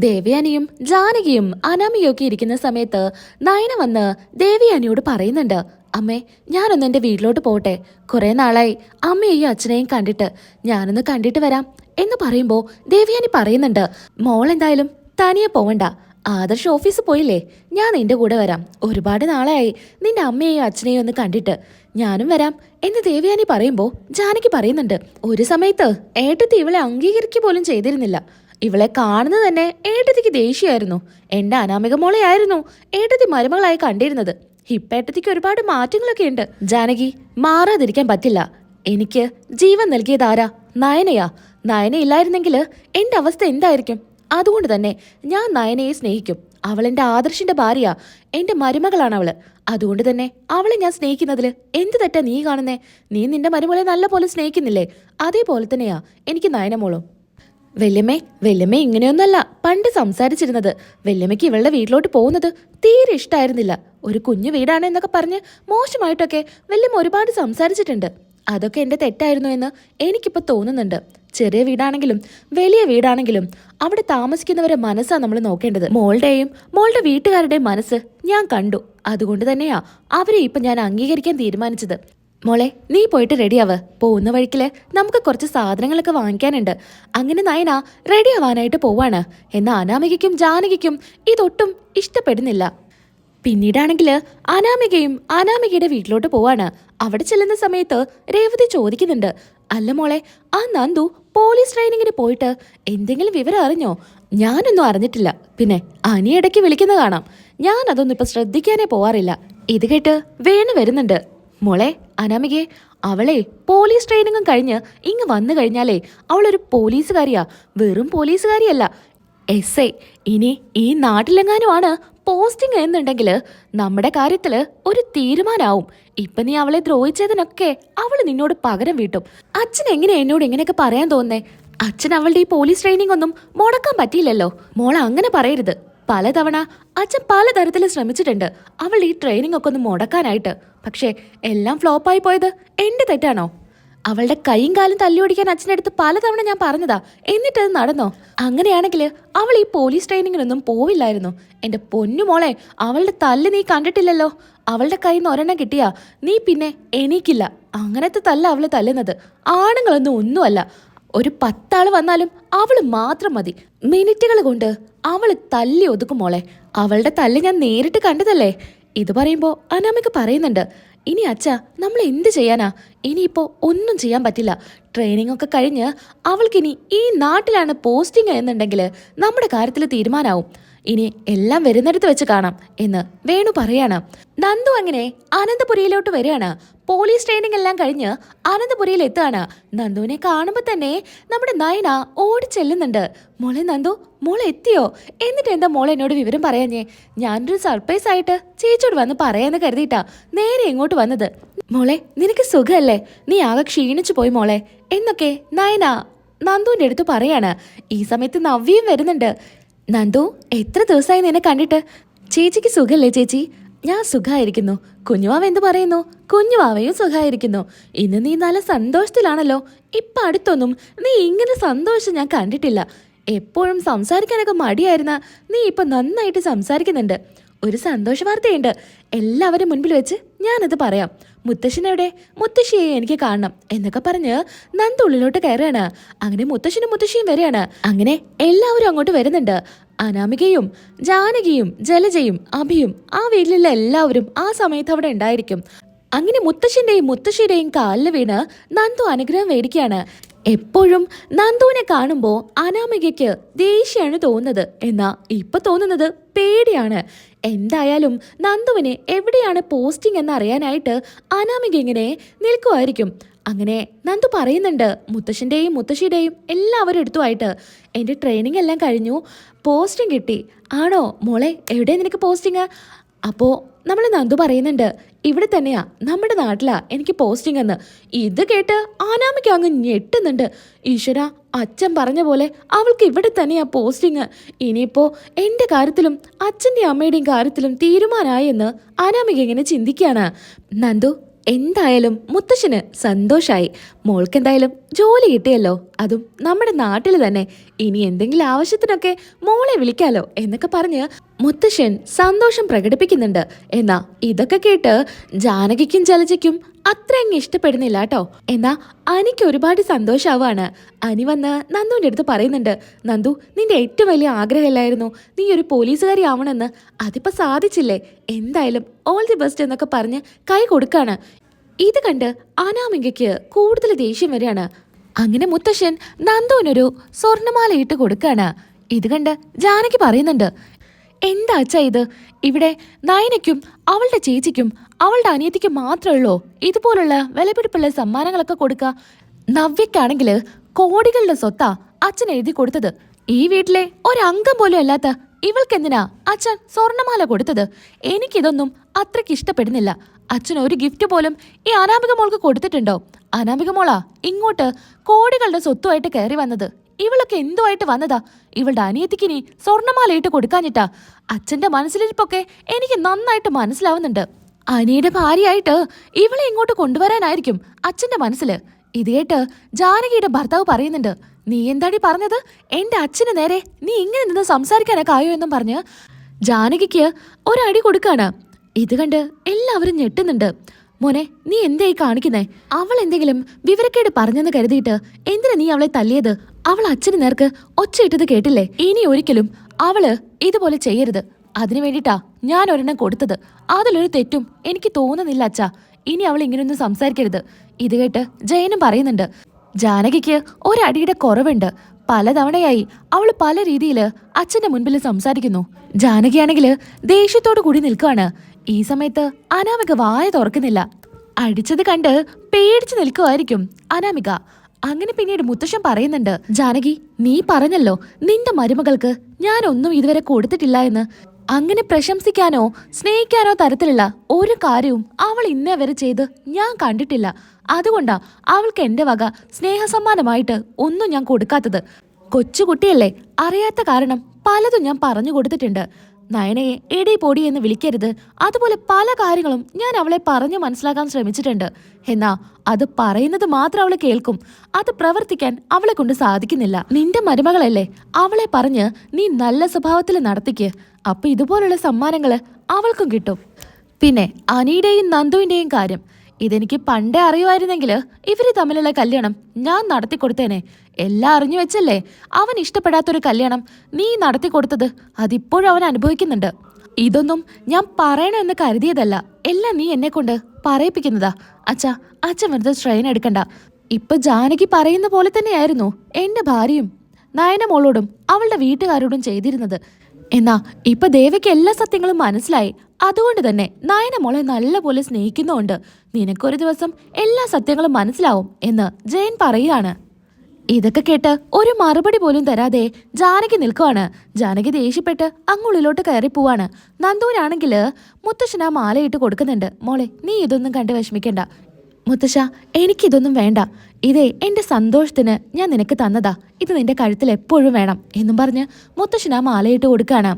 ദേവയാനിയും ജാനകിയും അനാമിയൊക്കെ ഇരിക്കുന്ന സമയത്ത് നയന വന്ന് ദേവയാനിയോട് പറയുന്നുണ്ട് അമ്മേ ഞാനൊന്ന് എന്റെ വീട്ടിലോട്ട് പോട്ടെ കുറേ നാളായി അമ്മയെയും അച്ഛനെയും കണ്ടിട്ട്. ഞാനൊന്ന് കണ്ടിട്ട് വരാം. എന്ന് പറയുമ്പോൾ ദേവയാനി പറയുന്നുണ്ട് മോൾ എന്തായാലും തനിയെ പോവണ്ട. ആദർശ് ഓഫീസിൽ പോയില്ലേ? ഞാൻ നിന്റെ കൂടെ വരാം. ഒരുപാട് നാളായി നിന്റെ അമ്മയെയും അച്ഛനെയും ഒന്ന് കണ്ടിട്ട്. ഞാനും വരാം. എന്ന് ദേവയാനി പറയുമ്പോൾ ജാനകി പറയുന്നുണ്ട് ഒരു സമയത്ത് ഏട്ടത്തി ഇവളെ അംഗീകരിക്കുക പോലും ചെയ്തിരുന്നില്ല. ഇവളെ കാണുന്നത് തന്നെ ഏട്ടത്തിക്ക് ദേഷ്യമായിരുന്നു. എന്റെ അനാമിക മോളെയായിരുന്നു ഏട്ടത്തി മരുമകളായി കണ്ടിരുന്നത്. ഹിപ്പേട്ടത്തിക്ക് ഒരുപാട് മാറ്റങ്ങളൊക്കെ ഉണ്ട്. ജാനകി മാറാതിരിക്കാൻ പറ്റില്ല. എനിക്ക് ജീവൻ നൽകിയത് ആരാ? നയനയാ. നയന ഇല്ലായിരുന്നെങ്കിൽ എന്റെ അവസ്ഥ എന്തായിരിക്കും? അതുകൊണ്ട് തന്നെ ഞാൻ നയനയെ സ്നേഹിക്കും. അവൾ എന്റെ ആദർശിന്റെ ഭാര്യ എന്റെ മരുമകളാണ് അവൾ അതുകൊണ്ട് തന്നെ അവളെ ഞാൻ സ്നേഹിക്കുന്നതിൽ എന്ത് തെറ്റാ നീ കാണുന്നേ? നീ നിന്റെ മരുമകളെ നല്ല പോലെ സ്നേഹിക്കുന്നില്ലേ? അതേപോലെ തന്നെയാ എനിക്ക് നയനമോളും. വല്യമ്മേ വല്യമ്മ ഇങ്ങനെയൊന്നല്ല. പണ്ട് സംസാരിച്ചിരുന്നത് വല്യമ്മയ്ക്ക് ഇവളുടെ വീട്ടിലോട്ട് പോകുന്നത് തീരെ ഇഷ്ടമായിരുന്നില്ല ഒരു കുഞ്ഞു വീടാണ് എന്നൊക്കെ പറഞ്ഞ് മോശമായിട്ടൊക്കെ വല്യമ്മ ഒരുപാട് സംസാരിച്ചിട്ടുണ്ട്. അതൊക്കെ എന്റെ തെറ്റായിരുന്നു എന്ന് എനിക്കിപ്പോ തോന്നുന്നുണ്ട്. ചെറിയ വീടാണെങ്കിലും വലിയ വീടാണെങ്കിലും അവിടെ താമസിക്കുന്നവരെ മനസ്സാണ് നമ്മൾ നോക്കേണ്ടത്. മോളുടെയും മോളുടെ വീട്ടുകാരുടെയും മനസ്സ് ഞാൻ കണ്ടു. അതുകൊണ്ട് തന്നെയാ അവരെ ഇപ്പൊ ഞാൻ അംഗീകരിക്കാൻ തീരുമാനിച്ചത്. മോളെ നീ പോയിട്ട് റെഡിയാവ്. പോകുന്ന വഴിക്കിൽ നമുക്ക് കുറച്ച് സാധനങ്ങളൊക്കെ വാങ്ങിക്കാനുണ്ട്. അങ്ങനെ നയന റെഡി ആവാനായിട്ട് പോവാണ്. എന്നാൽ അനാമികയ്ക്കും ജാനകിക്കും ഇതൊട്ടും ഇഷ്ടപ്പെടുന്നില്ല. പിന്നീടാണെങ്കിൽ അനാമികയും അനാമികയുടെ വീട്ടിലോട്ട് പോവാണ്. അവിടെ ചെല്ലുന്ന സമയത്ത് രേവതി ചോദിക്കുന്നുണ്ട്. അല്ല മോളെ ആ നന്ദു പോലീസ് ട്രെയിനിങ്ങിന് പോയിട്ട് എന്തെങ്കിലും വിവരം അറിഞ്ഞോ? ഞാനൊന്നും അറിഞ്ഞിട്ടില്ല. പിന്നെ അനിയിടയ്ക്ക് വിളിക്കുന്ന കാണാം. ഞാൻ അതൊന്നും ഇപ്പൊ ശ്രദ്ധിക്കാനേ പോവാറില്ല. ഇത് കേട്ട് വേണു വരുന്നുണ്ട്. മോളെ അനാമികയെ അവളെ പോലീസ് ട്രെയിനിങ്ങും കഴിഞ്ഞ് ഇങ്ങ് വന്നു കഴിഞ്ഞാലേ അവളൊരു പോലീസുകാരിയാ. വെറും പോലീസുകാരിയല്ല. എസ് ഐ ഇനി ഈ നാട്ടിലെങ്ങാനുമാണ് പോസ്റ്റിംഗ് എന്നുണ്ടെങ്കിൽ നമ്മുടെ കാര്യത്തിൽ ഒരു തീരുമാനാവും. ഇപ്പൊ നീ അവളെ ദ്രോഹിച്ചതിനൊക്കെ അവൾ നിന്നോട് പകരം വീട്ടും. അച്ഛൻ എങ്ങനെ എന്നോട് ഇങ്ങനെയൊക്കെ പറയാൻ തോന്നേ അച്ഛൻ അവളുടെ ഈ പോലീസ് ട്രെയിനിങ് ഒന്നും മുടക്കാൻ പറ്റിയില്ലല്ലോ. മോളെ അങ്ങനെ പറയരുത്. പലതവണ അച്ഛൻ പലതരത്തിൽ ശ്രമിച്ചിട്ടുണ്ട്. അവൾ ഈ ട്രെയിനിങ് ഒക്കെ ഒന്ന് മുടക്കാനായിട്ട്. പക്ഷേ എല്ലാം ഫ്ലോപ്പായി പോയത് എന്റെ തെറ്റാണോ? അവളുടെ കൈയും കാലും ഓടിക്കാൻ അച്ഛനടുത്ത് പലതവണ ഞാൻ പറഞ്ഞതാ. എന്നിട്ടത് നടന്നോ? അങ്ങനെയാണെങ്കിൽ അവൾ ഈ പോലീസ് ട്രെയിനിങ്ങിനൊന്നും പോവില്ലായിരുന്നു. എന്റെ പൊന്നുമോളെ അവളുടെ തല്ല് നീ കണ്ടിട്ടില്ലല്ലോ. അവളുടെ കയ്യിൽ നിന്ന് ഒരെണ്ണം കിട്ടിയാ നീ പിന്നെ എണീക്കില്ല. അങ്ങനത്തെ തല്ല അവൾ തല്ലുന്നത്. ആണുങ്ങളൊന്നും ഒന്നുമല്ല. ഒരു പത്താൾ വന്നാലും അവൾ മാത്രം മതി. മിനിറ്റുകൾ കൊണ്ട് അവൾ തല്ലി ഒതുക്കും മോളെ. അവളുടെ തല്ല് ഞാൻ നേരിട്ട് കണ്ടതല്ലേ? ഇത് പറയുമ്പോൾ അനാമിക പറയുന്നുണ്ട് ഇനി അച്ഛ നമ്മൾ എന്ത് ചെയ്യാനാ? ഇനിയിപ്പോൾ ഒന്നും ചെയ്യാൻ പറ്റില്ല. ട്രെയിനിങ് ഒക്കെ കഴിഞ്ഞ് അവൾക്കിനി ഈ നാട്ടിലാണ് പോസ്റ്റിംഗ് എന്നുണ്ടെങ്കിൽ നമ്മുടെ കാര്യത്തിൽ തീരുമാനാവും. ഇനി എല്ലാം വരുന്നിടത്ത് വെച്ച് കാണാം എന്ന് വേണു പറയാണ്. നന്ദു അങ്ങനെ അനന്തപുരിയിലോട്ട് വരികയാണ്. പോലീസ് ട്രെയിനിങ് എല്ലാം കഴിഞ്ഞ് അനന്തപുരിയിൽ എത്തുകയാണ്. നന്ദുവിനെ കാണുമ്പോൾ തന്നെ നമ്മുടെ നയന ഓടി ചെല്ലുന്നുണ്ട്. മോളെ നന്ദു മോളെ എത്തിയോ? എന്നിട്ട് എന്താ മോളെ എന്നോട് വിവരം പറയാഞ്ഞേ? ഞാനൊരു സർപ്രൈസ് ആയിട്ട് ചേച്ചിയോട് വന്ന് പറയാന്ന് കരുതിയിട്ടാ നേരെ ഇങ്ങോട്ട് വന്നത്. മോളെ നിനക്ക് സുഖമല്ലേ നീ ആകെ ക്ഷീണിച്ചു പോയി മോളെ. എന്നൊക്കെ നയന നന്ദുവിന്റെ അടുത്ത് പറയാണ്. ഈ സമയത്ത് നവ്യയും വരുന്നുണ്ട്. നന്ദു എത്ര ദിവസമായി നിന്നെ കണ്ടിട്ട്? ചേച്ചിക്ക് സുഖല്ലേ ചേച്ചി? ഞാൻ സുഖമായിരിക്കുന്നു കുഞ്ഞുവാവ എന്ത് പറയുന്നു? കുഞ്ഞുവാവയും സുഖമായിരിക്കുന്നു ഇന്ന് നീ നല്ല സന്തോഷത്തിലാണല്ലോ. ഇപ്പൊ അടുത്തൊന്നും നീ ഇങ്ങനെ സന്തോഷം ഞാൻ കണ്ടിട്ടില്ല. എപ്പോഴും സംസാരിക്കാനൊക്കെ മടിയായിരുന്ന നീ ഇപ്പൊ നന്നായിട്ട് സംസാരിക്കുന്നുണ്ട്. ഒരു സന്തോഷ വാർത്തയുണ്ട് എല്ലാവരും മുൻപിൽ വെച്ച് ഞാനത് പറയാം. മുത്തശ്ശനെവിടെ? മുത്തശ്ശിയെ എനിക്ക് കാണണം എന്നൊക്കെ പറഞ്ഞ് നന്ദ ഉള്ളിലോട്ട് കയറുകയാണ്. അങ്ങനെ മുത്തശ്ശനും മുത്തശ്ശിയും വരികയാണ്. അങ്ങനെ എല്ലാവരും അങ്ങോട്ട് വരുന്നുണ്ട്. അനാമികയും ജാനകിയും ജലജയും അഭിയും ആ വീട്ടിലുള്ള എല്ലാവരും ആ സമയത്ത് അവിടെ ഉണ്ടായിരിക്കും. അങ്ങനെ മുത്തശ്ശന്റെയും മുത്തശ്ശിയുടെയും കാലിൽ വീണ് നന്ദു അനുഗ്രഹം മേടിക്കുകയാണ്. എപ്പോഴും നന്ദുവിനെ കാണുമ്പോൾ അനാമികയ്ക്ക് ദേഷ്യമാണ് തോന്നുന്നത്. എന്നാ ഇപ്പൊ തോന്നുന്നത് പേടിയാണ്. എന്തായാലും നന്ദുവിനെ എവിടെയാണ് പോസ്റ്റിംഗ് എന്നറിയാനായിട്ട് അനാമിക ഇങ്ങനെ നിൽക്കുമായിരിക്കും. അങ്ങനെ നന്ദു പറയുന്നുണ്ട് മുത്തശ്ശന്റെയും മുത്തശ്ശിയുടെയും എല്ലാവരും എടുത്തുമായിട്ട് എന്റെ ട്രെയിനിങ് എല്ലാം കഴിഞ്ഞു. പോസ്റ്റിംഗ് കിട്ടി. ആണോ? മോളെ എവിടെ നിനക്ക് പോസ്റ്റിങ് അപ്പോൾ നമ്മൾ നന്ദു പറയുന്നുണ്ട് ഇവിടെ തന്നെയാ നമ്മുടെ നാട്ടിലാ എനിക്ക് പോസ്റ്റിംഗ് എന്ന്. ഇത് കേട്ട് ആനാമയ്ക്ക് അങ്ങ് ഞെട്ടുന്നുണ്ട്. ഈശ്വര അച്ഛൻ പറഞ്ഞ പോലെ അവൾക്ക് ഇവിടെ തന്നെയാ പോസ്റ്റിങ് ഇനിയിപ്പോൾ എന്റെ കാര്യത്തിലും അച്ഛന്റെ അമ്മയുടെയും കാര്യത്തിലും തീരുമാനമായി എന്ന് അനാമിക ഇങ്ങനെ ചിന്തിക്കുകയാണ് നന്ദു എന്തായാലും മുത്തശ്ശന് സന്തോഷായി. മോൾക്ക് എന്തായാലും ജോലി കിട്ടിയല്ലോ. അതും നമ്മുടെ നാട്ടിൽ തന്നെ. ഇനി എന്തെങ്കിലും ആവശ്യത്തിനൊക്കെ മോളെ വിളിക്കാലോ എന്നൊക്കെ പറഞ്ഞ് മുത്തശ്ശൻ സന്തോഷം പ്രകടിപ്പിക്കുന്നുണ്ട്. എന്നാ ഇതൊക്കെ കേട്ട് ജാനകിക്കും ജലജയ്ക്കും അത്ര അങ്ങ് ഇഷ്ടപ്പെടുന്നില്ല കേട്ടോ എന്നാ അനിക്ക് ഒരുപാട് സന്തോഷാവാണ്. അനി വന്ന് നന്ദുവിന്റെ അടുത്ത് പറയുന്നുണ്ട്. നന്ദു നിന്റെ ഏറ്റവും വലിയ ആഗ്രഹമല്ലായിരുന്നു. നീ ഒരു പോലീസുകാരി ആവണമെന്ന് അതിപ്പോ സാധിച്ചില്ലേ? എന്തായാലും ഓൾ ദി ബെസ്റ്റ് എന്നൊക്കെ പറഞ്ഞ് കൈ കൊടുക്കാണ്. ഇത് കണ്ട് അനാമികയ്ക്ക് കൂടുതൽ ദേഷ്യം വരികയാണ്. അങ്ങനെ മുത്തശ്ശൻ നന്ദുവിനൊരു സ്വർണമാല ഇട്ട് കൊടുക്കാണ് ഇത് കണ്ട് ജാനകി പറയുന്നുണ്ട് എന്താ അച്ഛാ ഇത്? ഇവിടെ നയനയ്ക്കും അവളുടെ ചേച്ചിക്കും അവളുടെ അനിയത്തിക്കും മാത്രമേ ഉള്ളൂ? ഇതുപോലുള്ള വിലപിടിപ്പുള്ള സമ്മാനങ്ങളൊക്കെ കൊടുക്കുക. നവ്യക്കാണെങ്കിൽ കോടികളുടെ സ്വത്താ അച്ഛൻ എഴുതി കൊടുത്തത്. ഈ വീട്ടിലെ ഒരംഗം പോലും അല്ലാത്ത ഇവൾക്കെന്തിനാ അച്ഛൻ സ്വർണമാല കൊടുത്തത്? എനിക്കിതൊന്നും അത്രയ്ക്ക് ഇഷ്ടപ്പെടുന്നില്ല. അച്ഛൻ ഒരു ഗിഫ്റ്റ് പോലും ഈ അനാമിക മോൾക്ക് കൊടുത്തിട്ടുണ്ടോ? അനാമിക മോളാ ഇങ്ങോട്ട് കോടികളുടെ സ്വത്തുമായിട്ട് കയറി വന്നത്. ഇവളൊക്കെ എന്തുമായിട്ട് വന്നതാ? ഇവളുടെ അനിയത്തിക്ക് ഇനി സ്വർണമാലയിട്ട് കൊടുക്കാഞ്ഞിട്ടാ. അച്ഛന്റെ മനസ്സിലിരിപ്പൊക്കെ എനിക്ക് നന്നായിട്ട് മനസ്സിലാവുന്നുണ്ട്. അനിയുടെ ഭാര്യയായിട്ട് ഇവളെ ഇങ്ങോട്ട് കൊണ്ടുവരാനായിരിക്കും അച്ഛന്റെ മനസ്സിൽ. ഇത് കേട്ട് ജാനകിയുടെ ഭർത്താവ് പറയുന്നുണ്ട് നീ എന്താടി പറഞ്ഞത്? എന്റെ അച്ഛന് നേരെ നീ ഇങ്ങനെ നിന്ന് സംസാരിക്കാനൊക്കെ ആയോ എന്നും പറഞ്ഞ് ജാനകിക്ക് ഒരടി കൊടുക്കാണ്. ഇത് കണ്ട് എല്ലാവരും ഞെട്ടുന്നുണ്ട്. മോനെ നീ എന്തായി കാണിക്കുന്നേ? അവൾ എന്തെങ്കിലും വിവരക്കേട് പറഞ്ഞെന്ന് കരുതിയിട്ട് എന്തിനാ നീ അവളെ തല്ലിയത്? അവൾ അച്ഛന് നേർക്ക് ഒച്ചയിട്ടത് കേട്ടില്ലേ? ഇനി ഒരിക്കലും അവൾ ഇതുപോലെ ചെയ്യരുത്. അതിനു വേണ്ടിട്ടാ ഞാൻ ഒരെണ്ണം കൊടുത്തത്. അതിലൊരു തെറ്റും എനിക്ക് തോന്നുന്നില്ല അച്ഛാ. ഇനി അവൾ ഇങ്ങനെയൊന്നും സംസാരിക്കരുത്. ഇത് കേട്ട് ജയനും പറയുന്നുണ്ട്. ജാനകിക്ക് ഒരടിയുടെ കുറവുണ്ട്. പലതവണയായി അവൾ പല രീതിയിൽ അച്ഛന്റെ മുൻപിൽ സംസാരിക്കുന്നു. ജാനകിയാണെങ്കിൽ ദേഷ്യത്തോടു കൂടി നിൽക്കുകയാണ് ഈ സമയത്ത് അനാമിക വായ തുറക്കുന്നില്ല. അടിച്ചത് കണ്ട് പേടിച്ചു നിൽക്കുമായിരിക്കും അനാമിക. അങ്ങനെ പിന്നീട് മുത്തശ്ശൻ പറയുന്നുണ്ട് ജാനകി നീ പറഞ്ഞല്ലോ നിന്റെ മരുമകൾക്ക് ഞാൻ ഒന്നും ഇതുവരെ കൊടുത്തിട്ടില്ല എന്ന്. അങ്ങനെ പ്രശംസിക്കാനോ സ്നേഹിക്കാനോ തരത്തിലുള്ള ഒരു കാര്യവും അവൾ ഇന്നേ വരെ ചെയ്ത് ഞാൻ കണ്ടിട്ടില്ല. അതുകൊണ്ടാ അവൾക്ക് എന്റെ വക സ്നേഹസമ്മാനമായിട്ട് ഒന്നും ഞാൻ കൊടുക്കാത്തത്. കൊച്ചുകുട്ടിയല്ലേ അറിയാത്ത കാരണം പലതും ഞാൻ പറഞ്ഞു കൊടുത്തിട്ടുണ്ട്. നയനയെ എടി പൊടി എന്ന് വിളിക്കരുത്. അതുപോലെ പല കാര്യങ്ങളും ഞാൻ അവളെ പറഞ്ഞു മനസ്സിലാക്കാൻ ശ്രമിച്ചിട്ടുണ്ട്. എന്നാ അത് പറയുന്നത് മാത്രം അവൾ കേൾക്കും. അത് പ്രവർത്തിക്കാൻ അവളെ കൊണ്ട് സാധിക്കുന്നില്ല. നിന്റെ മരുമകളല്ലേ? അവളെ പറഞ്ഞ് നീ നല്ല സ്വഭാവത്തിൽ നടത്തിക്ക്. അപ്പൊ ഇതുപോലുള്ള സമ്മാനങ്ങൾ അവൾക്കും കിട്ടും. പിന്നെ അനിയുടെയും നന്ദുവിന്റെയും കാര്യം. ഇതെനിക്ക് പണ്ടേ അറിയുമായിരുന്നെങ്കിൽ ഇവർ തമ്മിലുള്ള കല്യാണം ഞാൻ നടത്തിക്കൊടുത്തേനെ. എല്ലാം അറിഞ്ഞു വെച്ചല്ലേ? അവൻ ഇഷ്ടപ്പെടാത്തൊരു കല്യാണം. നീ നടത്തി കൊടുത്തത് അതിപ്പോഴും അവൻ അനുഭവിക്കുന്നുണ്ട്. ഇതൊന്നും ഞാൻ പറയണമെന്ന് കരുതിയതല്ല. എല്ലാം നീ എന്നെ കൊണ്ട് പറയിപ്പിക്കുന്നതാ. അച്ഛാ അച്ഛൻ വെറുതെ സ്ട്രെയിൻ എടുക്കണ്ട. ഇപ്പൊ ജാനകി പറയുന്ന പോലെ തന്നെയായിരുന്നു എന്റെ ഭാര്യയും നയന മോളോടും അവളുടെ വീട്ടുകാരോടും ചെയ്തിരുന്നത്. എന്നാ ഇപ്പൊ ദേവയ്ക്ക് എല്ലാ സത്യങ്ങളും മനസ്സിലായി. അതുകൊണ്ട് തന്നെ നയന മോളെ നല്ലപോലെ സ്നേഹിക്കുന്നുണ്ട് നിനക്കൊരു ദിവസം എല്ലാ സത്യങ്ങളും മനസ്സിലാവും എന്ന് ജയൻ പറയുകയാണ്. ഇതൊക്കെ കേട്ട് ഒരു മറുപടി പോലും തരാതെ ജാനകി നിൽക്കുവാണ്. ജാനകി ദേഷ്യപ്പെട്ട് അങ്ങുള്ളിലോട്ട് കയറി പോവാണ്. നന്ദൂരാണെങ്കിൽ മുത്തശ്ശന മാലയിട്ട് കൊടുക്കുന്നുണ്ട്. മോളെ നീ ഇതൊന്നും കണ്ട് വിഷമിക്കണ്ട. മുത്തശ്ശ എനിക്കിതൊന്നും വേണ്ട. ഇതേ എന്റെ സന്തോഷത്തിന് ഞാൻ നിനക്ക് തന്നതാ. ഇത് നിന്റെ കഴുത്തിൽ എപ്പോഴും വേണം എന്നും പറഞ്ഞ് മുത്തശ്ശന മാലയിട്ട് കൊടുക്കാണ്.